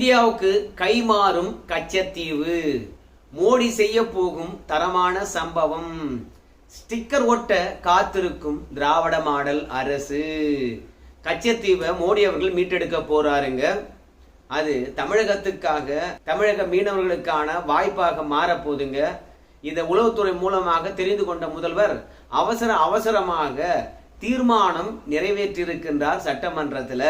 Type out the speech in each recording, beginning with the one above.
இந்தியாவுக்கு கைமாறும் கச்சத்தீவு. மோடி செய்ய போகும் தரமான சம்பவம். ஸ்டிக்கர் ஒட்ட காத்திருக்கும் திராவிட மாடல் அரசு. கச்சத்தீவை மோடி அவர்கள் மீட்டெடுக்க போறாருங்க. அது தமிழகத்துக்காக தமிழக மீனவர்களுக்கான வாய்ப்பாக மாறப்போகுதுங்க. இதை உளவுத்துறை மூலமாக தெரிந்து கொண்ட முதல்வர் அவசர அவசரமாக தீர்மானம் நிறைவேற்றியிருக்கின்றார் சட்டமன்றத்தில்.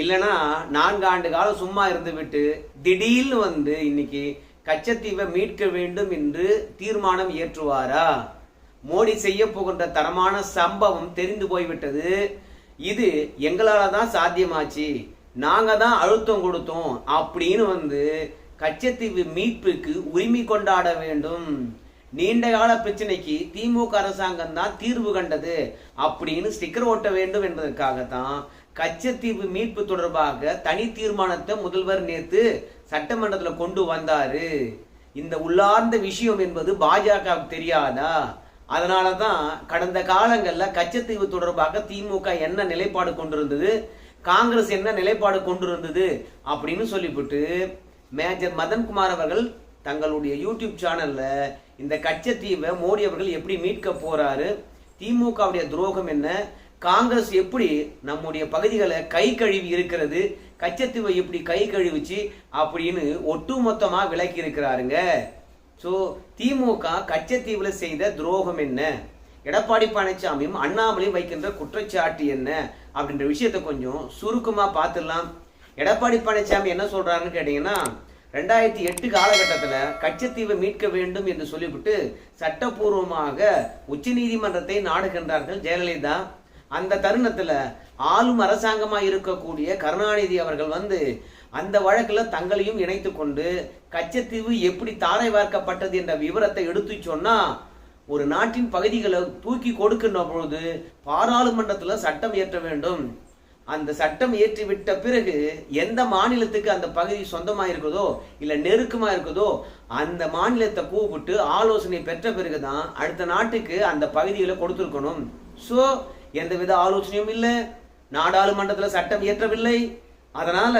இல்லைன்னா நான்கு ஆண்டு காலம் சும்மா இருந்து விட்டு திடீர்னு வந்து இன்னைக்கு கச்சத்தீவை மீட்க வேண்டும் என்று தீர்மானம் இயற்றுவாரா? மோடி செய்ய போகின்ற தரமான சம்பவம் தெரிந்து போய்விட்டது. இது எங்களால தான் சாத்தியமாச்சு. நாங்க தான் அழுத்தம் கொடுத்தோம் அப்படின்னு வந்து கச்சத்தீவு மீட்புக்கு உரிமை கொண்டாட வேண்டும். நீண்ட கால பிரச்சனைக்கு திமுக அரசாங்கம் தான் தீர்வு கண்டது அப்படின்னு ஸ்டிக்கர் ஓட்ட வேண்டும் என்பதற்காக தான் கச்சத்தீவு மீட்பு தொடர்பாக தனி தீர்மானத்தை முதல்வர் நேத்து சட்டமன்றத்தில் கொண்டு வந்தாரு. இந்த உள்ளார்ந்த விஷயம் என்பது பாஜகவுக்கு தெரியாதா? அதனால தான் கடந்த காலங்களில் கச்சத்தீவு தொடர்பாக திமுக என்ன நிலைப்பாடு கொண்டிருந்தது? காங்கிரஸ் என்ன நிலைப்பாடு கொண்டிருந்தது? அப்படின்னு சொல்லிவிட்டு மேஜர் மதன்குமார் அவர்கள் தங்களுடைய யூடியூப் சேனல்ல இந்த கச்சத்தீவை மோடி அவர்கள் எப்படி மீட்க போறாரு? திமுகவுடைய துரோகம் என்ன? காங்கிரஸ் எப்படி நம்முடைய பகுதிகளை கை கழுவி இருக்கிறது கச்சத்துவை எப்படி கை கழுவிச்சு அப்படின்னு ஒட்டுமொத்தமாக விளக்கி இருக்கிறாருங்க ஸோ திமுக கச்சத்தீவில் செய்த துரோகம் என்ன? எடப்பாடி பழனிசாமியும் அண்ணாமலையும் வைக்கின்ற குற்றச்சாட்டு என்ன? அப்படின்ற விஷயத்தை கொஞ்சம் சுருக்கமாக பார்த்துடலாம். எடப்பாடி பழனிசாமி என்ன சொல்கிறாருன்னு கேட்டிங்கன்னா ரெண்டாயிரத்தி எட்டு காலகட்டத்தில் கச்சத்தீவை மீட்க வேண்டும் என்று சொல்லிவிட்டு சட்டப்பூர்வமாக உச்சநீதிமன்றத்தை நாடுகின்றார்கள் ஜெயலலிதா. அந்த தருணத்துல ஆளும் அரசாங்கமா இருக்கக்கூடிய கருணாநிதி அவர்கள் வந்து அந்த வழக்குல தங்களையும் இணைத்து கொண்டு கச்சத்தீவு எப்படி தாரை வார்க்கப்பட்டது என்ற விவரத்தை எடுத்து சொன்னா ஒரு நாட்டின் பகுதிகளை தூக்கி கொடுக்கின்ற பொழுது பாராளுமன்றத்துல சட்டம் இயற்ற வேண்டும். அந்த சட்டம் ஏற்றி விட்ட பிறகு எந்த மாநிலத்துக்கு அந்த பகுதி சொந்தமா இருக்குதோ இல்ல நெருக்கமா இருக்குதோ அந்த மாநிலத்தை கூப்பிட்டு ஆலோசனை பெற்ற பிறகுதான் அடுத்த நாட்டுக்கு அந்த பகுதிகளை கொடுத்துருக்கணும். சோ எந்தவித ஆலோசனையும் இல்லை. நாடாளுமன்றத்தில் சட்டம் இயற்றவில்லை. அதனால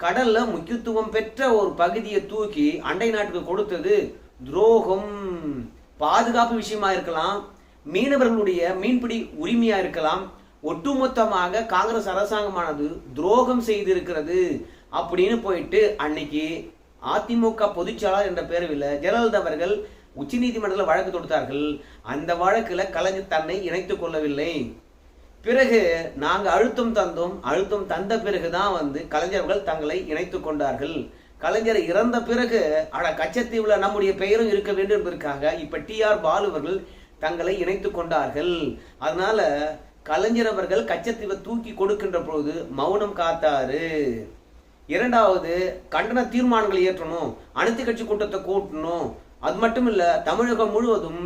கடல்ல முக்கியத்துவம் பெற்ற ஒரு பகுதியை தூக்கி அண்டை நாட்டுக்கு கொடுத்தது துரோகம். பாதுகாப்பு விஷயமா இருக்கலாம் மீனவர்களுடைய மீன்பிடி உரிமையா இருக்கலாம் ஒட்டுமொத்தமாக காங்கிரஸ் அரசாங்கமானது துரோகம் செய்திருக்கிறது அப்படின்னு போயிட்டு அன்னைக்கு அதிமுக பொதுச்செயலாளர் என்ற பேரவையில் ஜெயலலிதா அவர்கள் உச்சநீதிமன்றத்தில் வழக்கு தொடுத்தார்கள். அந்த வழக்கில் கலைஞர் தன்னை இணைத்துக் கொள்ளவில்லை. பிறகு நாங்கள் அழுத்தம் தந்தோம். அழுத்தம் தந்த பிறகுதான் வந்து கலைஞர்கள் தங்களை இணைத்துக் கொண்டார்கள். கலைஞர் இறந்த பிறகு அட கச்சத்தீவில் நம்முடைய பெயரும் இருக்க வேண்டும் என்பதற்காக இப்போ டி ஆர் பாலு அவர்கள் தங்களை இணைத்துக் கொண்டார்கள். அதனால கலைஞர் அவர்கள் கச்சத்தீவை தூக்கி கொடுக்கின்ற பொழுது மௌனம் காத்தாரு. இரண்டாவது கண்டன தீர்மானங்களை ஏற்றணும் அனைத்து கட்சி கூட்டத்தை கூட்டணும். அது மட்டும் இல்லை தமிழகம் முழுவதும்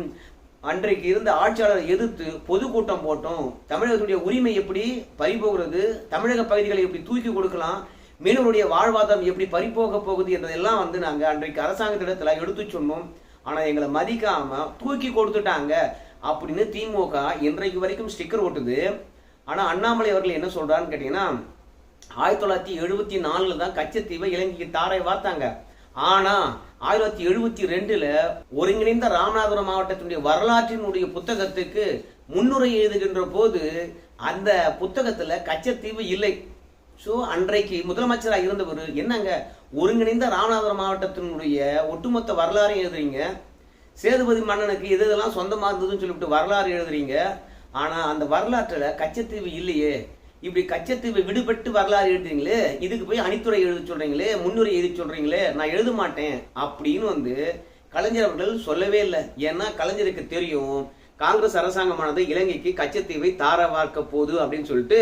அன்றைக்கு இருந்த ஆட்சியாளரை எதிர்த்து பொதுக்கூட்டம் போட்டோம். தமிழகத்துடைய உரிமை எப்படி பறிபோகிறது தமிழக பகுதிகளை எப்படி தூக்கி கொடுக்கலாம் மீனவருடைய வாழ்வாதாரம் எப்படி பறிபோக போகுது என்றதெல்லாம் வந்து நாங்கள் அன்றைக்கு அரசாங்கத்திடத்தில் எடுத்து சொன்னோம். ஆனால் எங்களை மதிக்காமல் தூக்கி கொடுத்துட்டாங்க அப்படின்னு திமுக இன்றைக்கு வரைக்கும் ஸ்டிக்கர் ஓட்டுது. ஆனால் அண்ணாமலை அவர்கள் என்ன சொல்கிறான்னு கேட்டிங்கன்னா ஆயிரத்தி தொள்ளாயிரத்தி எழுபத்தி நாலுல தான் கச்சத்தீவை இலங்கைக்கு தாரை வார்த்தாங்க. ஆனால் ஆயிரத்தி தொள்ளாயிரத்தி எழுபத்தி ரெண்டுல ஒருங்கிணைந்த ராமநாதபுரம் மாவட்டத்தினுடைய வரலாற்றினுடைய புத்தகத்துக்கு முன்னுரை எழுதுகின்ற போது அந்த புத்தகத்துல கச்சத்தீவு இல்லை. ஸோ அன்றைக்கு முதலமைச்சராக இருந்தவர் என்னங்க? ஒருங்கிணைந்த ராமநாதபுரம் மாவட்டத்தினுடைய ஒட்டுமொத்த வரலாறு எழுதுறீங்க. சேதுபதி மன்னனுக்கு எது இதெல்லாம் சொந்தமாக இருந்ததுன்னு சொல்லிவிட்டு வரலாறு எழுதுறீங்க. ஆனால் அந்த வரலாற்றில் கச்சத்தீவு இல்லையே. இப்படி கச்சத்தீவு விடுபட்டு வரலாறு எழுதுறீங்களே இதுக்கு போய் அணித்துறை எழுத சொல்றீங்களே முன்னுரை எழுதி சொல்றீங்களே நான் எழுத மாட்டேன் அப்படின்னு வந்து கலைஞர் அவர்கள் சொல்லவே இல்லை. ஏன்னா கலைஞருக்கு தெரியும் காங்கிரஸ் அரசாங்கமானது இலங்கைக்கு கச்சத்தீவை தாரவார்க்க போகுது அப்படின்னு சொல்லிட்டு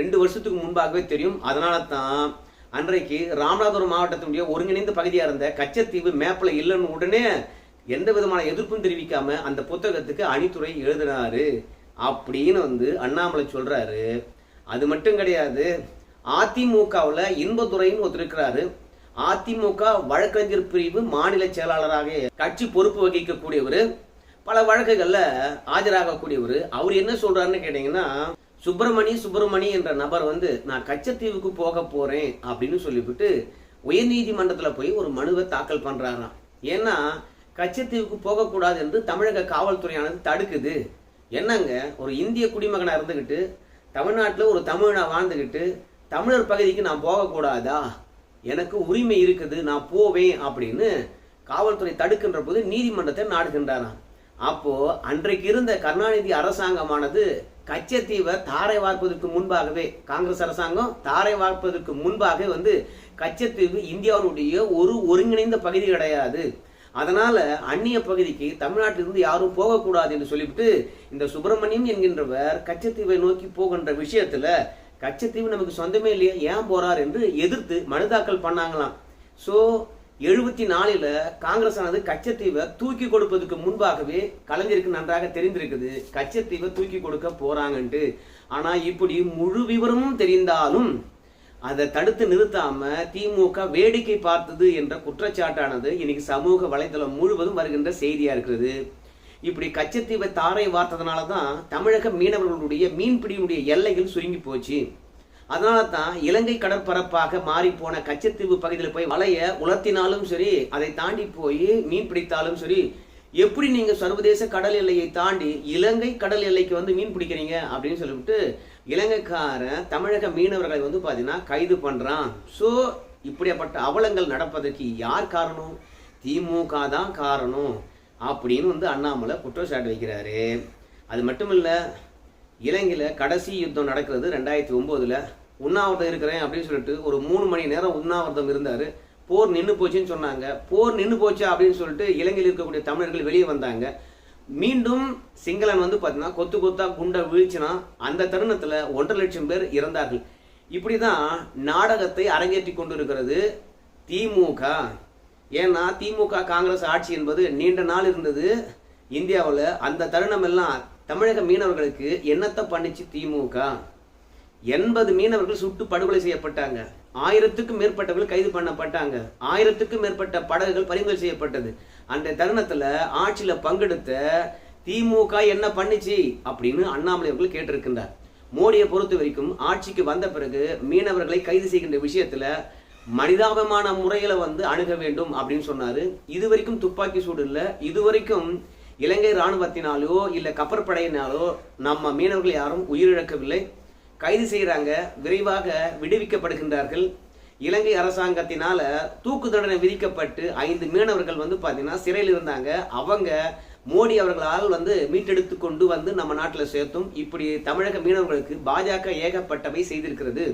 ரெண்டு வருஷத்துக்கு முன்பாகவே தெரியும். அதனால தான் அன்றைக்கு ராமநாதபுரம் மாவட்டத்தினுடைய ஒருங்கிணைந்த பகுதியாக இருந்த கச்சத்தீவு மேப்பில் இல்லைன்னு உடனே எந்த விதமான எதிர்ப்பும் தெரிவிக்காம அந்த புத்தகத்துக்கு அணித்துறை எழுதினாரு அப்படின்னு வந்து அண்ணாமலை சொல்றாரு. அது மட்டும் கிடையாது அதிமுகவில் இன்பதுரைன்னு ஒருத்தர் இருக்கிறாரு. அதிமுக வழக்கறிஞர் பிரிவு மாநில செயலாளராக கட்சி பொறுப்பு வகிக்கக்கூடியவர் பல வழக்குகளில் ஆஜராகக்கூடியவர். அவர் என்ன சொல்றாருன்னு கேட்டீங்கன்னா சுப்பிரமணி சுப்பிரமணி என்ற நபர் வந்து நான் கச்சத்தீவுக்கு போக போறேன் அப்படின்னு சொல்லிவிட்டு உயர்நீதிமன்றத்தில் போய் ஒரு மனுவை தாக்கல் பண்றாராம். ஏன்னா கச்சத்தீவுக்கு போகக்கூடாது என்று தமிழக காவல்துறையானது தடுக்குது. என்னங்க ஒரு இந்திய குடிமகனாக இருந்துக்கிட்டு தமிழ்நாட்டில் ஒரு தமிழனாக வாழ்ந்துக்கிட்டு தமிழர் பகுதிக்கு நான் போகக்கூடாதா? எனக்கு உரிமை இருக்குது நான் போவேன் அப்படின்னு காவல்துறை தடுக்கின்ற போது நீதிமன்றத்தை நாடுகின்றாராம். அப்போ அன்றைக்கு இருந்த கருணாநிதி அரசாங்கமானது கச்சத்தீவை தாரை வார்ப்பதற்கு முன்பாகவே காங்கிரஸ் அரசாங்கம் தாரை வார்ப்பதற்கு முன்பாகவே வந்து கச்சத்தீவு இந்தியாவினுடைய ஒரு ஒருங்கிணைந்த பகுதி கிடையாது. அதனால அந்நிய பகுதிக்கு தமிழ்நாட்டிலிருந்து யாரும் போகக்கூடாது என்று சொல்லிவிட்டு இந்த சுப்பிரமணியம் என்கின்றவர் கச்சத்தீவை நோக்கி போகின்ற விஷயத்துல கச்சத்தீவு நமக்கு சொந்தமே இல்லையா? ஏன் போறார் என்று எதிர்த்து மனு தாக்கல் பண்ணாங்களாம். ஸோ எழுபத்தி நாலில் காங்கிரஸ் ஆனது கச்சத்தீவை தூக்கி கொடுப்பதற்கு முன்பாகவே கலைஞருக்கு நன்றாக தெரிந்திருக்குது. கச்சத்தீவை தூக்கி கொடுக்க போறாங்கன்ட்டு. ஆனா இப்படி முழு விவரமும் தெரிந்தாலும் அதை தடுத்து நிறுத்தாம திமுக வேடிக்கை பார்த்தது என்ற குற்றச்சாட்டானது இன்னைக்கு சமூக வலைதளம் முழுவதும் வருகின்ற செய்தியா இருக்கிறது. இப்படி கச்சத்தீவை தாரை வார்த்ததுனால தான் தமிழக மீனவர்களுடைய மீன்பிடியினுடைய எல்லைகள் சுருங்கி போச்சு. அதனால தான் இலங்கை கடற்பரப்பாக மாறி போன கச்சத்தீவு பகுதியில் போய் வலைய உலர்த்தினாலும் சரி அதை தாண்டி போய் மீன் பிடித்தாலும் சரி எப்படி நீங்க சர்வதேச கடல் எல்லையை தாண்டி இலங்கை கடல் எல்லைக்கு வந்து மீன் பிடிக்கிறீங்க அப்படின்னு சொல்லிவிட்டு இலங்கைக்காரன் தமிழக மீனவர்களை வந்து பார்த்தீங்கன்னா கைது பண்ணுறான் ஸோ இப்படியாப்பட்ட அவலங்கள் நடப்பதற்கு யார் காரணம்? திமுக தான் காரணம் அப்படின்னு வந்து அண்ணாமலை குற்றச்சாட்டு வைக்கிறாரு. அது மட்டும் இல்லை இலங்கையில் கடைசி யுத்தம் நடக்கிறது ரெண்டாயிரத்தி ஒம்போதில். உண்ணாவிரதம் இருக்கிறேன் அப்படின்னு சொல்லிட்டு ஒரு மூணு மணி நேரம் உண்ணாவிரதம் இருந்தார். போர் நின்று போச்சுன்னு சொன்னாங்க. போர் நின்று போச்சு அப்படின்னு சொல்லிட்டு இலங்கையில் இருக்கக்கூடிய தமிழர்கள் வெளியே வந்தாங்க. மீண்டும் சிங்களன் வந்து பார்த்தீங்கன்னா கொத்து கொத்தா குண்டை வீழ்ச்சினா அந்த தருணத்தில் ஒன்றரை லட்சம் பேர் இறந்தார்கள். இப்படி தான் நாடகத்தை அரங்கேற்றி கொண்டு இருக்கிறது திமுக. ஏன்னா திமுக காங்கிரஸ் ஆட்சி என்பது நீண்ட நாள் இருந்தது. இந்தியாவில் அந்த தருணமெல்லாம் தமிழக மீனவர்களுக்கு என்னத்தை பண்ணிச்சு திமுக? எண்பது மீனவர்கள் சுட்டு படுகொலை செய்யப்பட்டாங்க. ஆயிரத்துக்கும் மேற்பட்டவர்கள் கைது பண்ணப்பட்டாங்க. ஆயிரத்துக்கும் மேற்பட்ட படகுகள் பறிமுதல் செய்யப்பட்டது. அந்த தருணத்துல ஆட்சியில பங்கெடுத்த திமுக என்ன பண்ணுச்சு அப்படின்னு அண்ணாமலை அவர்கள் கேட்டிருக்கின்றார். மோடியை பொறுத்த வரைக்கும் ஆட்சிக்கு வந்த பிறகு மீனவர்களை கைது செய்கின்ற விஷயத்துல மனிதாபமான முறையில வந்து அணுக வேண்டும் அப்படின்னு சொன்னாரு. இது வரைக்கும் துப்பாக்கி சூடு இல்லை. இது வரைக்கும் இலங்கை ராணுவத்தினாலோ இல்ல கப்பற்படையினாலோ நம்ம மீனவர்கள் யாரும் உயிரிழக்கவில்லை. கைது செய்கிறாங்க விரைவாக விடுவிக்கப்படுகின்றார்கள். இலங்கை அரசாங்கத்தினால தூக்கு தண்டனை விதிக்கப்பட்டு ஐந்து மீனவர்கள் வந்து பார்த்தீங்கன்னா சிறையில் இருந்தாங்க. அவங்க மோடி அவர்களால் வந்து மீட்டெடுத்து கொண்டு வந்து நம்ம நாட்டில் சேர்த்தும். இப்படி தமிழக மீனவர்களுக்கு பாஜக ஏகப்பட்டவை செய்திருக்கிறது.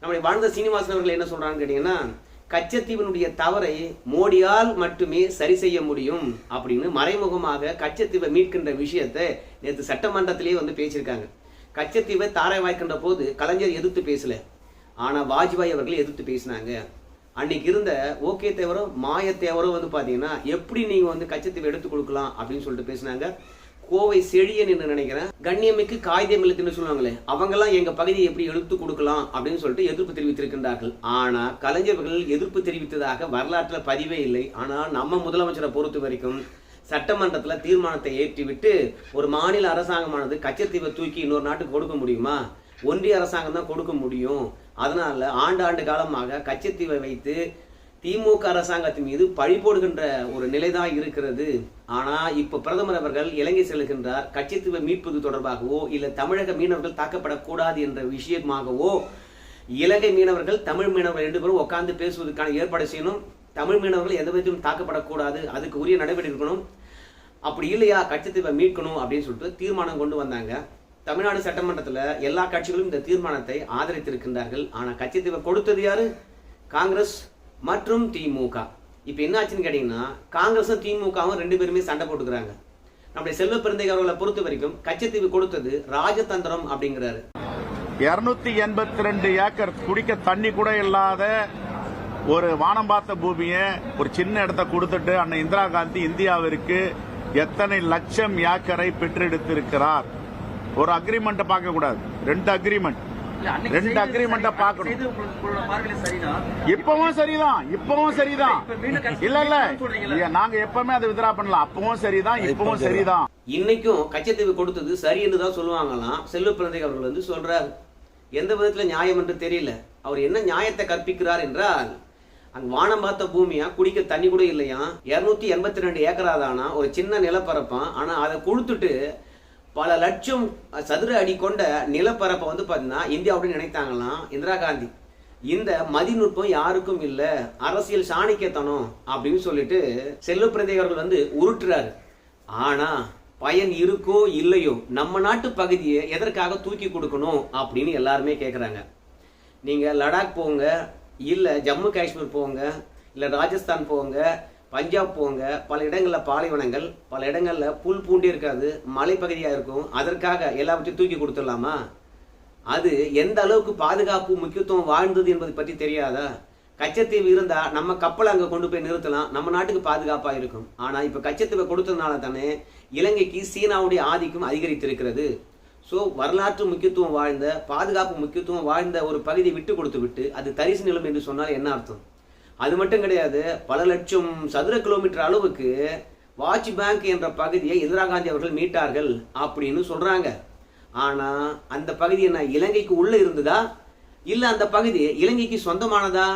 நம்முடைய வாழ்ந்த சீனிவாசன் அவர்கள் என்ன சொல்றாங்கன்னு கேட்டீங்கன்னா கச்சத்தீவினுடைய தவறை மோடியால் மட்டுமே சரி செய்ய முடியும் அப்படின்னு மறைமுகமாக கச்சத்தீவை மீட்கின்ற விஷயத்தை நேற்று சட்டமன்றத்திலேயே வந்து பேசியிருக்காங்க. கச்சத்தீவை தாரை வாய்க்கின்ற போது கலைஞர் எதிர்த்து பேசல. ஆனா வாஜ்பாய் அவர்கள் எதிர்த்து பேசினாங்க. அன்னைக்கு இருந்த ஓகே தேவரோ மாய தேவரோ வந்து பாத்தீங்கன்னா எப்படி நீங்க வந்து கச்சத்தீவை எடுத்து கொடுக்கலாம் அப்படின்னு சொல்லிட்டு பேசினாங்க. கோவை செழியன் என்று நினைக்கிறேன். கண்ணியமிக்கு காகிதம் இல்லத்துன்னு சொல்லுவாங்களே அவங்கெல்லாம் எங்க பகுதியை எப்படி எடுத்து கொடுக்கலாம் அப்படின்னு சொல்லிட்டு எதிர்ப்பு தெரிவித்திருக்கின்றார்கள். ஆனா கலைஞர்கள் எதிர்ப்பு தெரிவித்ததாக வரலாற்றுல பதிவே இல்லை. ஆனா நம்ம முதலமைச்சரை பொறுத்த வரைக்கும் சட்டமன்றத்தில் தீர்மானத்தை ஏற்றிவிட்டு ஒரு மாநில அரசாங்கமானது கச்சத்தீவை தூக்கி இன்னொரு நாட்டுக்கு கொடுக்க முடியுமா? ஒன்றிய அரசாங்கம் தான் கொடுக்க முடியும். அதனால ஆண்டு ஆண்டு காலமாக கச்சத்தீவை வைத்து திமுக அரசாங்கத்தின் மீது பழி போடுகின்ற ஒரு நிலைதான் இருக்கிறது. ஆனா இப்ப பிரதமர் அவர்கள் இலங்கை செல்கின்றார். கச்சத்தீவை மீட்பது தொடர்பாகவோ இல்ல தமிழக மீனவர்கள் தாக்கப்படக்கூடாது என்ற விஷயமாகவோ இலங்கை மீனவர்கள் தமிழ் மீனவர்கள் ரெண்டு பேரும் உட்கார்ந்து பேசுவதற்கான ஏற்பாடு செய்யணும். தமிழ் மீனவர்கள் எந்த விதத்திலும் தாக்கப்படக்கூடாது. அதுக்கு உரிய நடவடிக்கை எடுக்கணும். அப்படி இல்லையா? கச்சத்தீவை மீட்கணும் அப்படின்னு சொல்லிட்டு தீர்மானம் கொண்டு வந்தாங்க. தமிழ்நாடு சட்டமன்றத்தில் எல்லா கட்சிகளும் இந்த தீர்மானத்தை ஆதரித்திருக்கின்றார்கள். ஆனால் கச்சத்தீவை கொடுத்தது யாரு? காங்கிரஸ் மற்றும் திமுக. இப்போ என்ன ஆச்சுன்னு கேட்டீங்கன்னா காங்கிரஸும் திமுகவும் ரெண்டு பேருமே சண்டை போட்டுக்கிறாங்க. நம்முடைய செல்வ பிறந்தைக்கு அவர்களை பொறுத்த வரைக்கும் கச்சத்தீவு கொடுத்தது ராஜதந்திரம் அப்படிங்கிறாரு. இருநூத்தி எண்பத்தி ரெண்டு ஏக்கர் குடிக்க தண்ணி கூட இல்லாத ஒரு வானம் பார்த்த பூமியை ஒரு சின்ன இடத்த கொடுத்துட்டு அண்ணன் இந்திரா காந்தி இந்தியாவிற்கு எத்தனை லட்சம் ஏக்கரை பெற்றெடுத்திருக்கிறார்? ஒரு அக்ரிமெண்ட் பார்க்க கூடாது. ரெண்டு அக்ரிமெண்ட் ரெண்டு அக்ரிமெண்ட்டை பார்வையில சரிதான். இப்பவும் சரிதான். இப்பவும் சரிதான். இல்ல இல்ல நாங்க எப்பவுமே அதை வித்ரா பண்ணலாம். அப்பவும் சரிதான் இப்பவும் சரிதான். இன்னைக்கும் கச்சத்தீவு கொடுத்தது சரி என்று தான் சொல்லுவாங்களாம். செல்வ பிறந்தை அவர்கள் வந்து சொல்றாரு. எந்த விதத்துல நியாயம் என்று தெரியல. அவர் என்ன நியாயத்தை கற்பிக்கிறார் என்றால் அங்க வானம் பார்த்த பூமியா? குடிக்க தண்ணி கூட இல்லையா? இருநூத்தி எண்பத்தி ரெண்டு ஏக்கரா தானா ஒரு சின்ன நிலப்பரப்பான் ஆனா அதை கொடுத்துட்டு பல லட்சம் சதுர அடி கொண்ட நிலப்பரப்பை வந்து பார்த்தீங்கன்னா இந்தியா அப்படின்னு நினைத்தாங்களாம். இந்திரா காந்தி. இந்த மதிநுட்பம் யாருக்கும் இல்லை. அரசியல் சாணிக்கத்தனம் அப்படின்னு சொல்லிட்டு செல்வப்பிரதை அவர்கள் வந்து உருட்டுறாரு. ஆனா பயன் இருக்கோ இல்லையோ நம்ம நாட்டு பகுதியை எதற்காக தூக்கி கொடுக்கணும் அப்படின்னு எல்லாருமே கேட்குறாங்க நீங்கள் லடாக் போங்க இல்லை ஜம்மு காஷ்மீர் போங்க இல்லை ராஜஸ்தான் போங்க பஞ்சாப் போங்க பல இடங்களில் பாலைவனங்கள் பல இடங்களில் புல் பூண்டி இருக்காது மலைப்பகுதியாக இருக்கும் அதற்காக எல்லாவற்றையும் தூக்கி கொடுத்துடலாமா? அது எந்த அளவுக்கு பாதுகாப்பு முக்கியத்துவம் வாழ்ந்தது என்பதை பற்றி தெரியாதா? கச்சத்தீவு இருந்தால் நம்ம கப்பலை அங்கே கொண்டு போய் நிறுத்தலாம் நம்ம நாட்டுக்கு பாதுகாப்பாக இருக்கும். ஆனால் இப்போ கச்சத்தீவை கொடுத்ததுனால தானே இலங்கைக்கு சீனாவுடைய ஆதிக்கம் அதிகரித்திருக்கிறது. ஸோ வரலாற்று முக்கியத்துவம் வாழ்ந்த பாதுகாப்பு முக்கியத்துவம் வாழ்ந்த ஒரு பகுதியை விட்டு கொடுத்து விட்டு அது தரிசு நிலம் என்று சொன்னால் என்ன அர்த்தம்? அது மட்டும் கிடையாது பல லட்சம் சதுர கிலோமீட்டர் அளவுக்கு வாட்ச் பேங்க் என்ற பகுதியை இந்திரா காந்தி அவர்கள் மீட்டார்கள் அப்படின்னு சொல்கிறாங்க ஆனால் அந்த பகுதி என்ன இலங்கைக்கு உள்ளே இருந்ததா? இல்லை அந்த பகுதி இலங்கைக்கு சொந்தமானதா?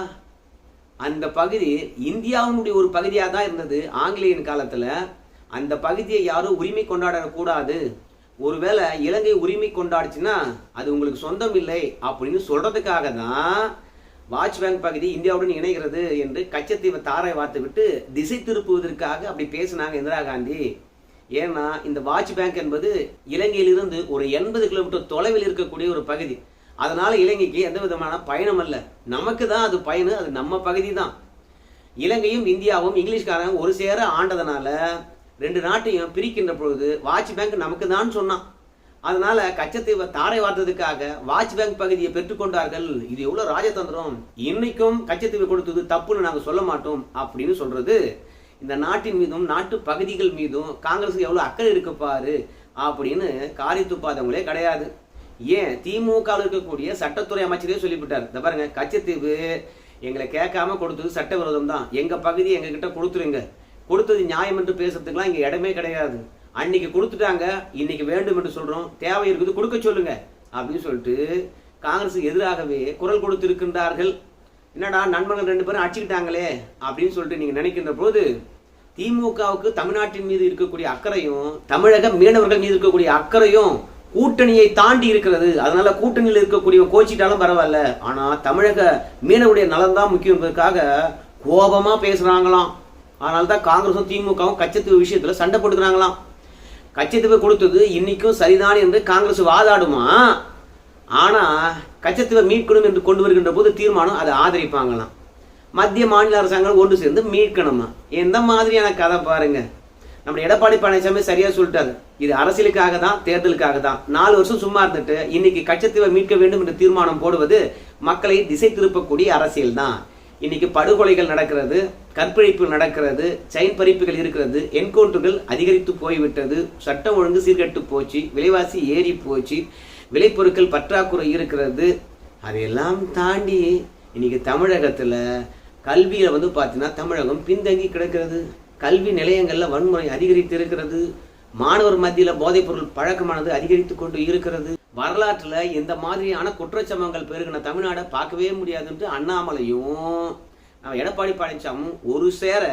அந்த பகுதி இந்தியாவினுடைய ஒரு பகுதியாக தான் இருந்தது ஆங்கிலேயன் காலத்தில். அந்த பகுதியை யாரும் உரிமை கொண்டாடக்கூடாது. ஒருவேளை இலங்கை உரிமை கொண்டாடுச்சுன்னா அது உங்களுக்கு சொந்தம் இல்லை அப்படின்னு சொல்றதுக்காக தான் வாட்ச் பேங்க் பகுதி இந்தியாவுடன் இணைகிறது என்று கச்சத்தீவை தாரை வார்த்து விட்டு திசை திருப்புவதற்காக அப்படி பேசினாங்க இந்திரா காந்தி. ஏன்னா இந்த வாட்ச் பேங்க் என்பது இலங்கையிலிருந்து ஒரு எண்பது கிலோமீட்டர் தொலைவில் இருக்கக்கூடிய ஒரு பகுதி. அதனால இலங்கைக்கு எந்த விதமான பயணம் அல்ல. நமக்கு தான் அது பயணம் அது நம்ம பகுதி தான் இலங்கையும் இந்தியாவும் இங்கிலீஷ்காரங்க ஒரு சேர ஆண்டதுனால ரெண்டு நாட்டையும் பிரிக்கின்ற பொழுது வாட்ச் பேங்க் நமக்கு தான் சொன்னான். அதனால கச்சத்தீவை தாரை வார்த்ததுக்காக வாட்ச் பேங்க் பகுதியை பெற்றுக்கொண்டார்கள் இது எவ்வளவு ராஜதந்திரம்? இன்னைக்கும் கச்சத்தீவை கொடுத்தது தப்புன்னு நாங்கள் சொல்ல மாட்டோம் அப்படின்னு சொல்றது. இந்த நாட்டின் மீதும் நாட்டு பகுதிகள் மீதும் காங்கிரஸுக்கு எவ்வளவு அக்கறை இருக்கு பாரு அப்படின்னு காரி துப்பாதவங்களே கிடையாது. ஏன்? திமுக இருக்கக்கூடிய சட்டத்துறை அமைச்சரே சொல்லிவிட்டார். இந்த பாருங்க கச்சத்தீவு எங்களை கேட்காம கொடுத்தது சட்டவிரோதம் தான் எங்க பகுதி எங்ககிட்ட கொடுத்துருங்க. கொடுத்தது நியாயம் என்று பேசுறதுக்குலாம் இங்கே இடமே கிடையாது. அன்னைக்கு கொடுத்துட்டாங்க இன்னைக்கு வேண்டும் என்று சொல்றோம். தேவை இருக்குது கொடுக்க சொல்லுங்க. அப்படின்னு சொல்லிட்டு காங்கிரஸுக்கு எதிராகவே குரல் கொடுத்திருக்கின்றார்கள். என்னடா நண்பர்கள் ரெண்டு பேரும் அடிச்சுக்கிட்டாங்களே அப்படின்னு சொல்லிட்டு நீங்க நினைக்கின்ற போது திமுகவுக்கு தமிழ்நாட்டின் மீது இருக்கக்கூடிய அக்கறையும் தமிழக மீனவர்கள் மீது இருக்கக்கூடிய அக்கறையும் கூட்டணியை தாண்டி இருக்கிறது. அதனால கூட்டணியில் இருக்கக்கூடிய கோச்சிட்டாலும் பரவாயில்ல. ஆனா தமிழக மீனவுடைய நலன் தான் முக்கியம் என்பதற்காக கோபமா பேசுறாங்களாம். அதனால தான் காங்கிரஸும் திமுகவும் கச்சத்தீவு விஷயத்தில் சண்டை போட்டுக்கிறாங்களாம். கச்சத்தீவு கொடுத்தது இன்னைக்கும் சரிதான் என்று காங்கிரஸ் வாதாடுமா? ஆனால் கச்சத்தீவை மீட்கணும் என்று கொண்டு வருகின்ற போது தீர்மானம் அதை ஆதரிப்பாங்களாம். மத்திய மாநில அரசாங்கம் ஒன்று சேர்ந்து மீட்கணுமா? எந்த மாதிரியான கதை பாருங்க. நம்ம எடப்பாடி பழனிசாமி சரியா சொல்லிட்டாரு. இது அரசியலுக்காக தான் தேர்தலுக்காக தான். நாலு வருஷம் சும்மா இருந்துட்டு இன்னைக்கு கச்சத்தீவை மீட்க வேண்டும் என்று தீர்மானம் போடுவது மக்களை திசை திருப்பக்கூடிய அரசியல் தான். இன்னைக்கு படுகொலைகள் நடக்கிறது. கற்பழிப்பு நடக்கிறது செயின் பறிப்புகள் இருக்கிறது என்கவுண்டர்கள் அதிகரித்து போய்விட்டது சட்டம் ஒழுங்கு சீர்கெட்டு போச்சு விலைவாசி ஏறி போச்சு விளைபொருட்கள் பற்றாக்குறை இருக்கிறது அதையெல்லாம் தாண்டி இன்னைக்கு தமிழகத்தில் கல்வியில் வந்து பார்த்தீங்கன்னா தமிழகம் பின்தங்கி கிடக்கிறது. கல்வி நிலையங்களில் வன்முறை அதிகரித்து இருக்கிறது. மாணவர் மத்தியில் போதைப்பொருள் பழக்கமானது அதிகரித்து கொண்டு இருக்கிறது. வரலாற்றில் இந்த மாதிரியான குற்றச்சம்பங்கள் பெருகின தமிழ்நாடை பார்க்கவே முடியாதுன்ட்டு அண்ணாமலையும் எடப்பாடி பழனிசாமியும் ஒரு சேர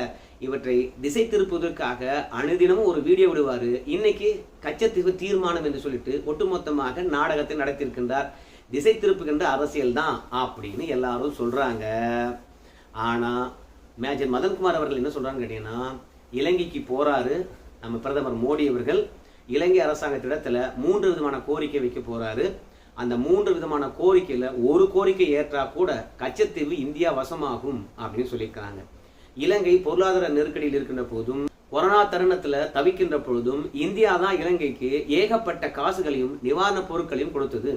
இவற்றை திசை திருப்புவதற்காக அனுதினமும் ஒரு வீடியோ விடுவார். இன்னைக்கு கச்சத்தீவு தீர்மானம் என்று சொல்லிட்டு ஒட்டுமொத்தமாக நாடகத்தை நடத்தியிருக்கின்றார். திசை திருப்புகின்ற அரசியல் தான் அப்படின்னு எல்லாரும் சொல்கிறாங்க ஆனால் மேஜர் மதன்குமார் அவர்கள் என்ன சொல்கிறான்னு கேட்டீங்கன்னா இலங்கைக்கு போகிறாரு நம்ம பிரதமர் மோடி அவர்கள். இலங்கை அரசாங்கத்திடத்தில் மூன்று விதமான கோரிக்கை வைக்க போகிறாரு அந்த மூன்று விதமான கோரிக்கையில் ஒரு கோரிக்கை ஏற்றா கூட கச்சத்தீவு இந்தியா வசமாகும் அப்படின்னு சொல்லியிருக்கிறாங்க. இலங்கை பொருளாதார நெருக்கடியில் இருக்கின்ற போதும் கொரோனா தருணத்தில் தவிக்கின்ற பொழுதும் இந்தியா தான் இலங்கைக்கு ஏகப்பட்ட காசுகளையும் நிவாரணப் பொருட்களையும் கொடுத்தது.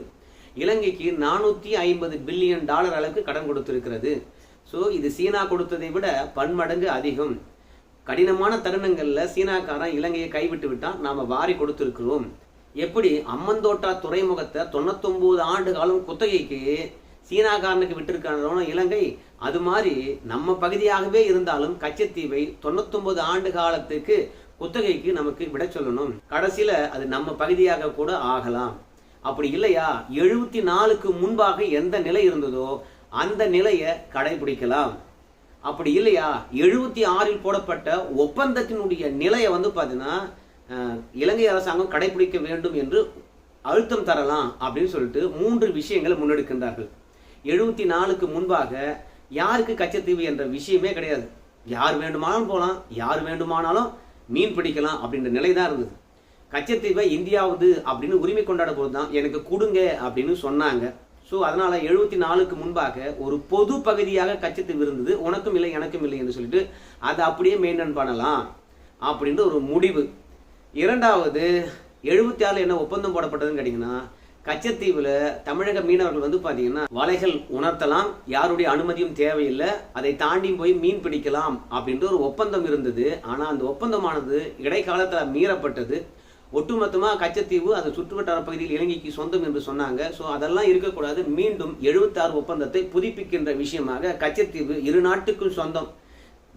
இலங்கைக்கு நானூற்றி ஐம்பது பில்லியன் டாலர் அளவுக்கு கடன் கொடுத்திருக்கிறது. ஸோ இது சீனா கொடுத்ததை விட பன்மடங்கு அதிகம். கடினமான தருணங்களில் சீனாக்காரன் இலங்கையை கைவிட்டு விட்டால் நாம் வாரி கொடுத்துருக்கிறோம். எப்படி அம்மந்தோட்டா துறைமுகத்தை தொண்ணூத்தொம்பது ஆண்டு காலம் குத்தகைக்கு சீனாக்காரனுக்கு விட்டுருக்கான இலங்கை அது மாதிரி நம்ம பகுதியாகவே இருந்தாலும் கச்சத்தீவை தொண்ணூத்தொன்பது ஆண்டு காலத்துக்கு குத்தகைக்கு நமக்கு விட சொல்லணும். கடைசியில் அது நம்ம பகுதியாக கூட ஆகலாம். அப்படி இல்லையா? எழுபத்தி நாலுக்கு முன்பாக எந்த நிலை இருந்ததோ அந்த நிலையை கடைபிடிக்கலாம். அப்படி இல்லையா? எழுபத்தி ஆறில் போடப்பட்ட ஒப்பந்தத்தினுடைய நிலையை வந்து பார்த்தீங்கன்னா இலங்கை அரசாங்கம் கடைபிடிக்க வேண்டும் என்று அழுத்தம் தரலாம் அப்படின்னு சொல்லிட்டு மூன்று விஷயங்களை முன்னெடுக்கின்றார்கள். எழுபத்தி நாலுக்கு முன்பாக யாருக்கு கச்சத்தீவு என்ற விஷயமே கிடையாது. யார் வேண்டுமானாலும் போகலாம் யார் வேண்டுமானாலும் மீன் பிடிக்கலாம் அப்படின்ற நிலை தான் இருந்தது. கச்சத்தீவை இந்தியாவுது அப்படின்னு உரிமை கொண்டாட போது தான் எனக்கு கொடுங்க அப்படின்னு சொன்னாங்க. ஸோ அதனால் எழுபத்தி நாலுக்கு முன்பாக ஒரு பொது பகுதியாக கச்சத்தீவு இருந்தது. உனக்கும் இல்லை எனக்கும் இல்லை என்று சொல்லிட்டு அதை அப்படியே மெயின்டைன் பண்ணலாம் அப்படின்ற ஒரு முடிவு. இரண்டாவது எழுபத்தி ஆறில் என்ன ஒப்பந்தம் போடப்பட்டதுன்னு கேட்டிங்கன்னா கச்சத்தீவில் தமிழக மீனவர்கள் வந்து பார்த்தீங்கன்னா வலைகள் உணர்த்தலாம் யாருடைய அனுமதியும் தேவையில்லை அதை தாண்டி போய் மீன் பிடிக்கலாம் அப்படின்ற ஒரு ஒப்பந்தம் இருந்தது. ஆனால் அந்த ஒப்பந்தமானது இடைக்காலத்தில் மீறப்பட்டது. ஒட்டுமொத்தமாக கச்சத்தீவு அந்த சுற்றுவட்டார பகுதியில் இலங்கைக்கு சொந்தம் என்று சொன்னாங்க. ஸோ அதெல்லாம் இருக்கக்கூடாது. மீண்டும் 76 ஒப்பந்தத்தை புதுப்பிக்கின்ற விஷயமாக கச்சத்தீவு இரு நாட்டுக்கும் சொந்தம்.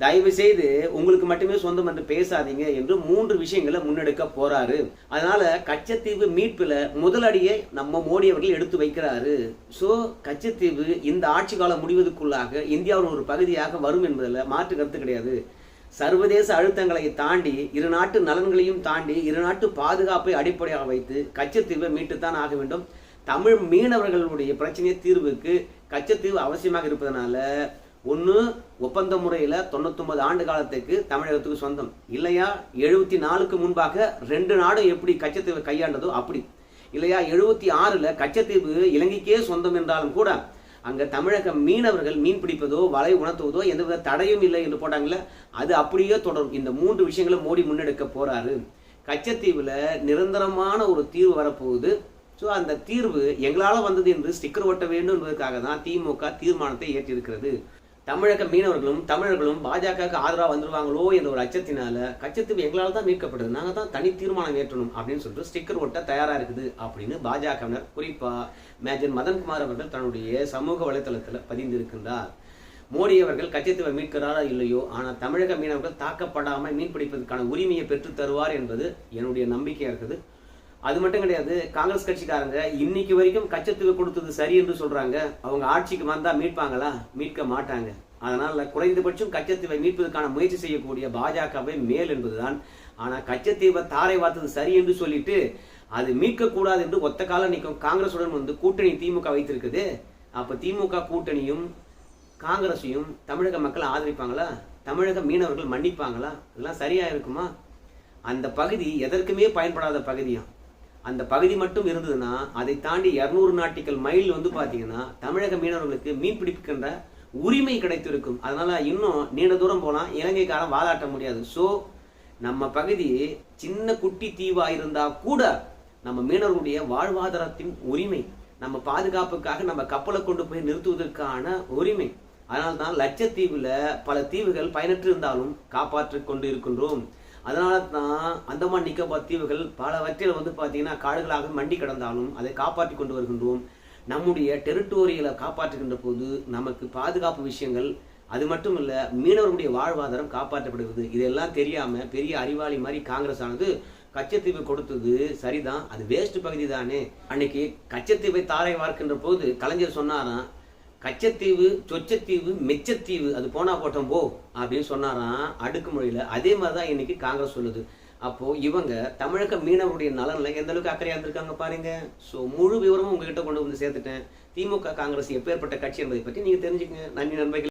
தயவு செய்து உங்களுக்கு மட்டுமே சொந்தம் என்று பேசாதீங்க என்று மூன்று விஷயங்களை முன்னெடுக்க போறாரு. அதனால கச்சத்தீவு மீட்புல முதலடியை நம்ம மோடி அவர்கள் எடுத்து வைக்கிறாரு. சோ கச்சத்தீவு இந்த ஆட்சி காலம் முடிவதற்குள்ளாக இந்தியாவின் ஒரு பகுதியாக வரும் என்பதில் மாற்று கருத்து கிடையாது. சர்வதேச அழுத்தங்களை தாண்டி இரு நாட்டு நலன்களையும் தாண்டி இரு நாட்டு பாதுகாப்பை அடிப்படையாக வைத்து கச்சத்தீவை மீட்டுத்தான் ஆக வேண்டும். தமிழ் மீனவர்களுடைய பிரச்சனையை தீர்வுக்கு கச்சத்தீவு அவசியமாக இருப்பதனால ஒன்று ஒப்பந்த முறையில் தொண்ணூத்தொன்பது ஆண்டு காலத்துக்கு தமிழகத்துக்கு சொந்தம். இல்லையா? எழுபத்தி நாலுக்கு முன்பாக ரெண்டு நாடும் எப்படி கச்சத்தீவை கையாண்டதோ அப்படி. இல்லையா? எழுபத்தி ஆறில் கச்சத்தீவு இலங்கைக்கே சொந்தம் என்றாலும் கூட அங்கே தமிழக மீனவர்கள் மீன் பிடிப்பதோ வலை உணர்த்துவதோ எந்தவித தடையும் இல்லை என்று போட்டாங்கல்ல? அது அப்படியே தொடரும். இந்த மூன்று விஷயங்களை மோடி முன்னெடுக்க போறாரு. கச்சத்தீவில் நிரந்தரமான ஒரு தீர்வு வரப்போகுது. ஸோ அந்த தீர்வு எங்களால் வந்தது என்று ஸ்டிக்கர் ஒட்ட வேண்டும் என்பதற்காக தான் திமுக தீர்மானத்தை ஏற்றிருக்கிறது. தமிழக மீனவர்களும் தமிழர்களும் பாஜகவுக்கு ஆதரவாக வந்துருவாங்களோ என்ற ஒரு அச்சத்தினால கச்சத்தீவு எங்களால் தான் மீட்கப்படுது. நாங்கள் தான் தனி தீர்மானம் ஏற்றணும் அப்படின்னு சொல்லிட்டு ஸ்டிக்கர் ஒட்ட தயாராக இருக்குது அப்படின்னு பாஜகவினர் குறிப்பாக மேஜர் மதன்குமார் அவர்கள் தன்னுடைய சமூக வலைதளத்தில் பதிந்திருக்கின்றார். மோடி அவர்கள் கச்சத்தீவை மீட்கிறாரா இல்லையோ ஆனால் தமிழக மீனவர்கள் தாக்கப்படாமல் மீன் பிடிப்பதற்கான உரிமையை பெற்றுத் தருவார் என்பது என்னுடைய நம்பிக்கையாக இருக்குது. அது மட்டும் கிடையாது காங்கிரஸ் கட்சிக்காரங்க இன்னைக்கு வரைக்கும் கச்சத்துக்கு கொடுத்தது சரி என்று சொல்றாங்க. அவங்க ஆட்சிக்கு வந்தா மீட்பாங்களா? மீட்க மாட்டாங்க. அதனால குறைந்தபட்சம் கச்சத்தீவை மீட்பதற்கான முயற்சி செய்யக்கூடிய பாஜகவை மேல் என்பதுதான். ஆனா கச்சத்தீவை தாரை வார்த்தது சரி என்று சொல்லிட்டு அது மீட்க கூடாது என்று ஒத்த காலம் நிற்கும் காங்கிரசுடன் வந்து கூட்டணி திமுக வைத்திருக்குது. அப்ப திமுக கூட்டணியும் காங்கிரஸையும் தமிழக மக்கள் ஆதரிப்பாங்களா? தமிழக மீனவர்கள் மன்னிப்பாங்களா? இதெல்லாம் சரியா இருக்குமா? அந்த பகுதி எதற்குமே பயன்படாத பகுதியாம். அந்த பகுதி மட்டும் இருந்ததுன்னா அதை தாண்டி இரநூறு நாட்டிக்கல் மைல் வந்து பார்த்தீங்கன்னா தமிழக மீனவர்களுக்கு மீன் பிடிக்கின்ற உரிமை கிடைத்திருக்கும். அதனால இன்னும் நீண்ட தூரம் போனால் இலங்கைக்காரன் வாதாட்ட முடியாது. ஸோ நம்ம பகுதி சின்ன குட்டி தீவா இருந்தா கூட நம்ம மீனவர்களுடைய வாழ்வாதாரத்தின் உரிமை நம்ம பாதுகாப்புக்காக நம்ம கப்பலை கொண்டு போய் நிறுத்துவதற்கான உரிமை. அதனால்தான் தான் பல தீவுகள் பயனற்று இருந்தாலும் காப்பாற்றிக் கொண்டு இருக்கின்றோம். அதனால தான் அந்தமான் நிக்கோபார் தீவுகள் பலவற்றில் வந்து பார்த்தீங்கன்னா காடுகளாக மண்டி கிடந்தாலும் அதை காப்பாற்றி கொண்டு வருகின்றோம். நம்முடைய டெரிட்டோரியலை காப்பாற்றுகின்ற போது நமக்கு பாதுகாப்பு விஷயங்கள் அது மட்டும் இல்லை மீனவர்களுடைய வாழ்வாதாரம் காப்பாற்றப்படுகிறது இதெல்லாம் தெரியாமல் பெரிய அறிவாளி மாதிரி காங்கிரஸ் ஆனது கச்சத்தீவு கொடுத்தது. சரிதான் அது வேஸ்ட் பகுதி தானே அன்னைக்கு கச்சத்தீவை தாரை வார்க்கின்ற போது கலைஞர் சொன்னாராம் கச்சத்தீவு சொச்சத்தீவு மெச்சத்தீவு அது போனா போட்டோம் போ அப்படின்னு சொன்னாராம். அடுக்குமொழியில அதே மாதிரிதான் இன்னைக்கு காங்கிரஸ் சொல்லுது. அப்போ இவங்க தமிழக மீனவருடைய நலன்ல எந்த அளவுக்கு அக்கறையா இருந்திருக்காங்க பாருங்க. சோ முழு விவரமும் உங்ககிட்ட கொண்டு வந்து சேர்த்துட்டேன். திமுக காங்கிரஸ் எப்பேற்பட்ட கட்சி என்பதை பற்றி நீங்க தெரிஞ்சுக்கங்க. நன்றி நண்பர்கள்.